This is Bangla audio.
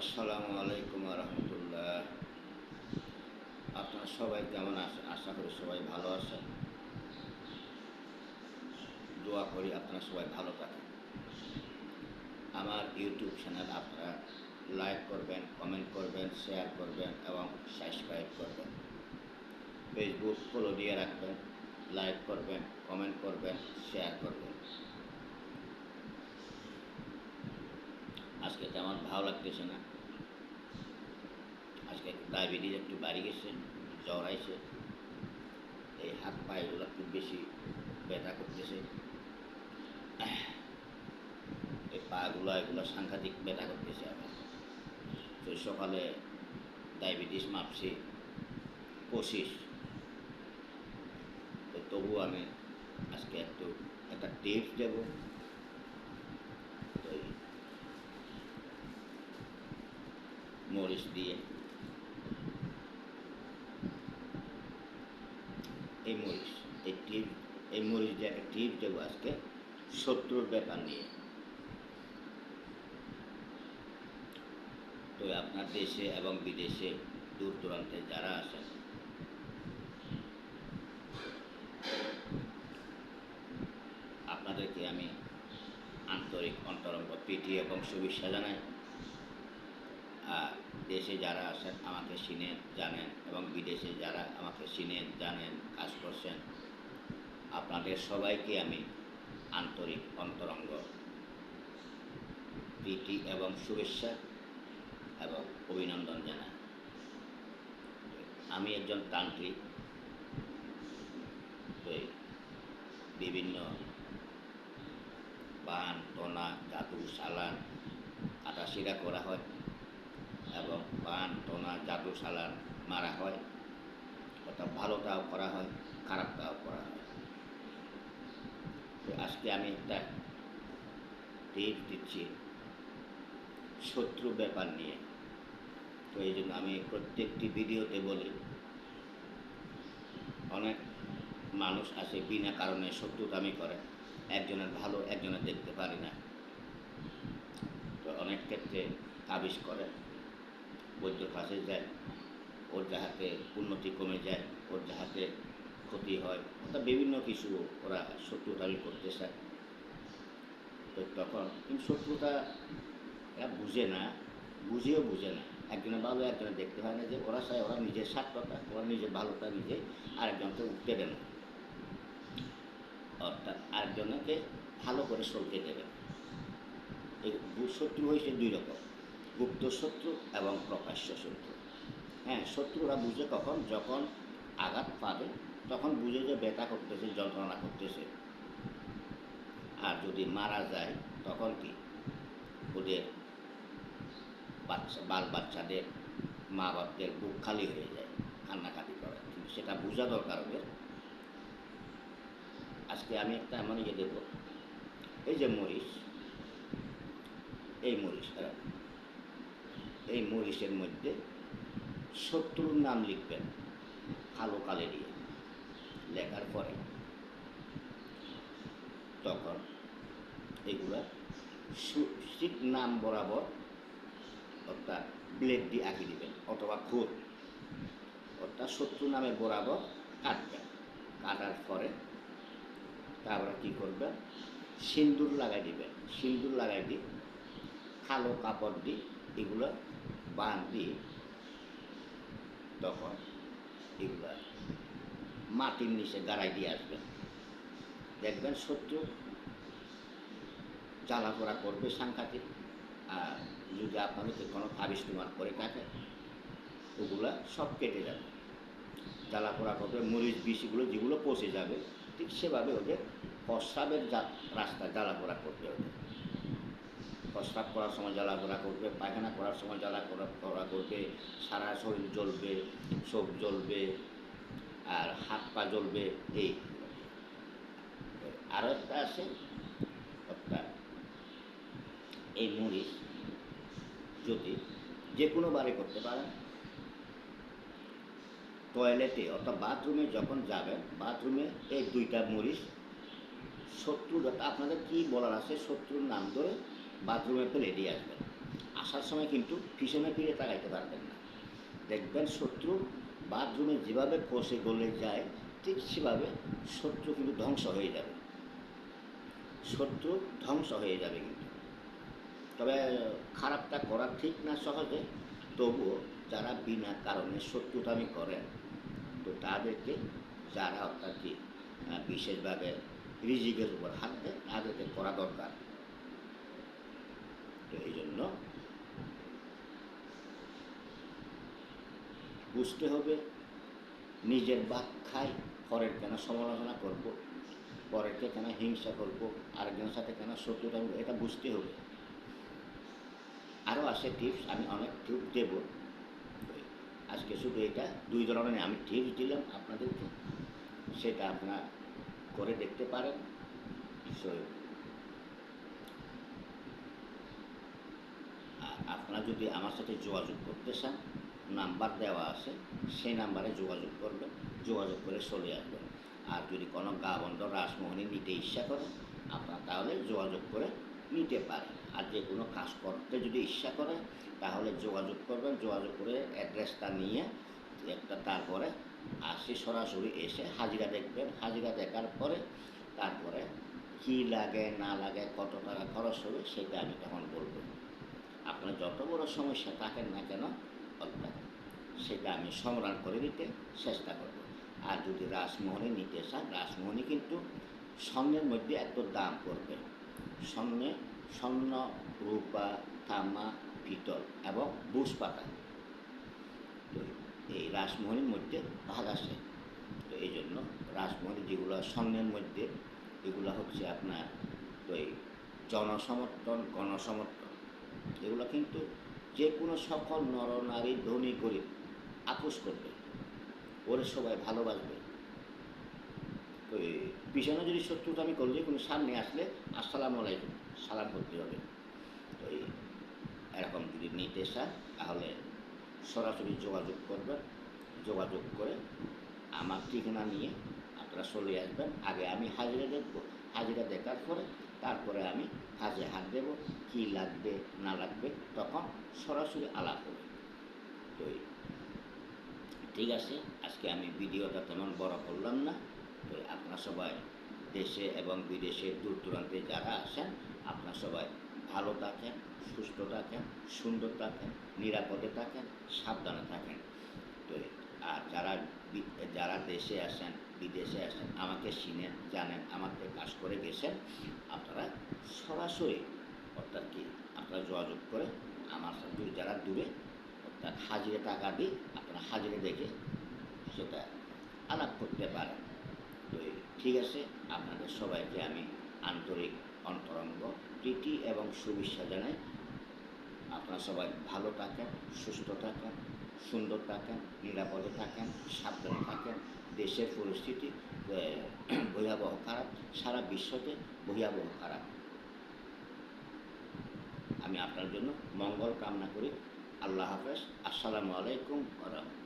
আসসালামু আলাইকুম রহমতুল্লাহ আপনারা সবাই কেমন আছেন আশা করি সবাই ভালো আছেন। দোয়া করি আপনারা সবাই ভালো থাকেন। আমার ইউটিউব চ্যানেল আপনারা লাইক করবেন, কমেন্ট করবেন, শেয়ার করবেন এবং সাবস্ক্রাইব করবেন। ফেসবুক ফলো দিয়ে রাখবেন, লাইক করবেন, কমেন্ট করবেন, শেয়ার করবেন। আজকে তেমন ভালো লাগতেছে না। আজকে ডায়াবেটিস একটু বাড়ি গেছে, জ্বর আইছে। এই হাত পায়েগুলো একটু বেশি ব্যথা করতেছে। এই পাগুলো, এগুলো সাংঘাতিক ব্যথা করতেছে আমার। তো সকালে ডায়াবেটিস মাপছি পঁচিশ। তো তবু আমি আজকে একটু একটা টিপস দেবো তো এই মরিচ দিয়ে এই মরিচ এই টিপ এই মরিচ দিয়ে একটা টিপ দেবো আজকে শত্রুর ব্যাপার নিয়ে। তো আপনার দেশে এবং বিদেশে দূর দূরান্তে যারা আছেন, আপনাদেরকে আমি আন্তরিক অন্তরঙ্গ প্রীতি এবং শুভেচ্ছা জানাই। দেশে যারা আছেন আমাকে চিনেন জানেন এবং বিদেশে যারা আমাকে চিনেন জানেন, কাজ করছেন, আপনাদের সবাইকে আমি আন্তরিক অন্তরঙ্গ প্রীতি এবং শুভেচ্ছা এবং অভিনন্দন জানাই। আমি একজন তান্ত্রিক বিভিন্ন বান, টনা, জাদু, সালান আটাশিরা করা হয়। এবং পান টোনা, জাদু, সালান মারা হয়। অর্থাৎ ভালোটাও করা হয়, খারাপটাও করা হয়। তো আজকে আমি একটা টিপস দিচ্ছি শত্রু ব্যাপার নিয়ে। তো এই জন্য আমি প্রত্যেকটি ভিডিওতে বলি, অনেক মানুষ আসে বিনা কারণে শত্রুতামি করে, একজনের ভালো, একজনের দেখতে পারি না। তো অনেক ক্ষেত্রে তাবিজ করে। বৈদ্যর কাছে যায়, ওর যাহাতে উন্নতি কমে যায়, ওর যাহাতে ক্ষতি হয়, অর্থাৎ বিভিন্ন কিছু ওরা শত্রুতামি করতে চায়। তো তখন কিন্তু শত্রুতা এরা বুঝে না, বুঝেও বুঝে না। একজনের ভালো একজনের দেখতে হয় না যে ওরা চায় ওরা নিজের স্বার্থটা ওরা নিজের ভালোটা নিজে আরেকজনকে উঠতে দেবে না। অর্থাৎ আরেকজনকে ভালো করে সলতে দেবে এই শত্রু হয়েছে দুই রকম। গুপ্ত শত্রু এবং প্রকাশ্য শত্রু। হ্যাঁ শত্রুরা বুঝে কখন, যখন আঘাত পাবে, তখন বুঝে যে ব্যথা করতেছে, যন্ত্রণা করতেছে। আর যদি মারা যায়, তখন কি? ওদের বাচ্চা বাল বাচ্চাদের মা বাপদের বুক খালি হয়ে যায়, কান্নাকাটি করে। কিন্তু সেটা বোঝা দরকার ওদের। আজকে আমি একটা এমন ইয়ে দেবো। এই যে মরিচ, এই মরিচটা এই মরিচের মধ্যে শত্রুর নাম লিখবেন কালো কালে দিয়ে। লেখার পরে তখন এগুলা ঠিক নাম বরাবর অর্থাৎ ব্লেড দিয়ে আঁকি দিবেন অথবা খুদ অর্থাৎ শত্রু নামে বরাবর কাটবেন। কাটার পরে তারপরে কী করবেন? সিন্দুর লাগাই দিবেন। সিন্দুর লাগাই দিয়ে কালো কাপড় দিয়ে এগুলো বাঁধ দিয়ে তখন এগুলো মাটির নিচে গাড়াই দিয়ে আসবেন দেখবেন শত্রু জ্বালাপোড়া করবে সাংঘাতিক, আর যদি আপনাদেরকে কোনো তোমার করে থাকে, ওগুলা সব কেটে যাবে। জ্বালা জ্বালাপোড়া করবে, মরিচ বিষগুলো যেগুলো পচে যাবে, ঠিক সেভাবে ওদের প্রস্রাবের রাস্তা জ্বালাপোড়া করবে ওদের প্রস্রাব করার সময় জ্বালাপোড়া করবে, পায়খানা করার সময় জ্বালা করা করবে, সারা শরীর জ্বলবে, চোখ জ্বলবে, আর হাত পা জ্বলবে, এই। আরও একটা আছে এই মরিচ যদি যে কোনো বারে করতে পারেন, টয়লেটে অর্থাৎ বাথরুমে যখন যাবেন, বাথরুমে এই দুইটা মরিচ শত্রু আপনাদের কি বলার আছে? শত্রুর নাম ধরে বাথরুমে ফেলে দিয়ে আসবেন। আসার সময় কিন্তু পিছনে ফিরে তাকাইতে পারবেন না। দেখবেন শত্রু বাথরুমে যেভাবে কষে গলে যায়, ঠিক সেভাবে শত্রু কিন্তু ধ্বংস হয়ে যাবে। শত্রু ধ্বংস হয়ে যাবে কিন্তু। তবে খারাপটা করা ঠিক না সহজে, তবুও যারা বিনা কারণে শত্রুতামি করেন, তো তাদেরকে যারা অর্থাৎ কি বিশেষভাবে রিজিকের উপর হাত দেয়, তাদেরকে করা দরকার। তো এই জন্য বুঝতে হবে নিজের খাই পরের কেন সমালোচনা করব পরেরকে কেন হিংসা করব আরেকজনের সাথে কেন শত্রুতা করব, এটা বুঝতে হবে। আরও আছে টিপস আমি অনেক টিপস দেব। আজকে শুধু এটা দুই ধরনের আমি টিপস দিলাম আপনাদেরকে। সেটা আপনারা করে দেখতে পারেন। সো আর আপনারা যদি আমার সাথে যোগাযোগ করতে চান, নাম্বার দেওয়া আছে, সেই নাম্বারে যোগাযোগ করবেন, যোগাযোগ করে চলে আসবেন। আর যদি কোনো গা বন্ধ রাসমোহনী নিতে ইচ্ছা করেন আপনারা তাহলে যোগাযোগ করে নিতে পারেন। আর যে কোনো কাজ করতে যদি ইচ্ছা করে, তাহলে যোগাযোগ করবেন, যোগাযোগ করে অ্যাড্রেসটা নিয়ে একটা তারপরে আসি, সরাসরি এসে হাজিরা দেখবেন। হাজিরা দেখার পরে তারপরে কী লাগে, না লাগে, কত টাকা খরচ হবে, সেটা আমি তখন বলব। আপনার যত বড় সমস্যা থাকেন না কেন অর্থাৎ সেটা আমি সমাধান করে দিতে চেষ্টা করব। আর যদি রাসমোহনী নিতে চান রাসমোহনী কিন্তু স্বর্ণের মধ্যে এত দাম পড়বে। স্বর্ণে স্বর্ণ, রূপা, তামা, পিতল এবং বুস পাতা তো এই রাসমোহনীর মধ্যে ভাগ আছে। তো এই জন্য রাসমোহনী যেগুলো স্বর্ণের মধ্যে, এগুলো হচ্ছে আপনার তো এই জনসমর্থন, গণসমর্থন এগুলো কিন্তু যে কোনো সকল নরনারী ধনী গরিব আপোষ করবে। ওরে সবাই ভালোবাসবে। এই পিছনে যদি শত্রুতা আমি করলে কোনো সামনে আসলে আসসালামু আলাইকুম, সালাম করতে হবে। তো এরকম যদি নিতে চান তাহলে সরাসরি যোগাযোগ করবেন। যোগাযোগ করে আমার ঠিকানা নিয়ে আপনারা চলে আসবেন। আগে আমি হাজিরা দেখব। হাজিরা দেখার পরে তারপরে আমি কাজে হাত দেব, কী লাগবে, না লাগবে, তখন সরাসরি আলাপ হবে। তো ঠিক আছে, আজকে আমি ভিডিওটা তেমন বড় করলাম না। তো আপনারা সবাই দেশে এবং বিদেশে দূর দূরান্তে যারা আসেন আপনারা সবাই ভালো থাকেন, সুস্থ থাকেন, সুন্দর থাকেন, নিরাপদে থাকেন, সাবধানে থাকেন। তো আর যারা যারা দেশে আসেন বিদেশে আসেন আমাকে চিনেন জানেন, আমাকে কাজ করে গেছেন আপনারা সরাসরি অর্থাৎ কি, আপনারা যোগাযোগ করে আমার সাথে যারা দূরে, অর্থাৎ হাজিরে টাকা দিয়ে আপনারা হাজিরে দেখে সেটা আলাপ করতে পারেন। তো ঠিক আছে, আপনাদের সবাইকে আমি আন্তরিক অন্তরঙ্গ প্রীতি এবং শুভেচ্ছা জানাই। আপনারা সবাই ভালো থাকেন, সুস্থ থাকেন, সুন্দর থাকেন, নিরাপদে থাকেন, সাবধানে থাকেন। দেশের পরিস্থিতি ভয়াবহ খারাপ, সারা বিশ্বতে ভয়াবহ খারাপ। আমি আপনার জন্য মঙ্গল কামনা করি। আল্লাহ হাফেজ। আসসালামু আলাইকুম রাহমাতুল্লাহ।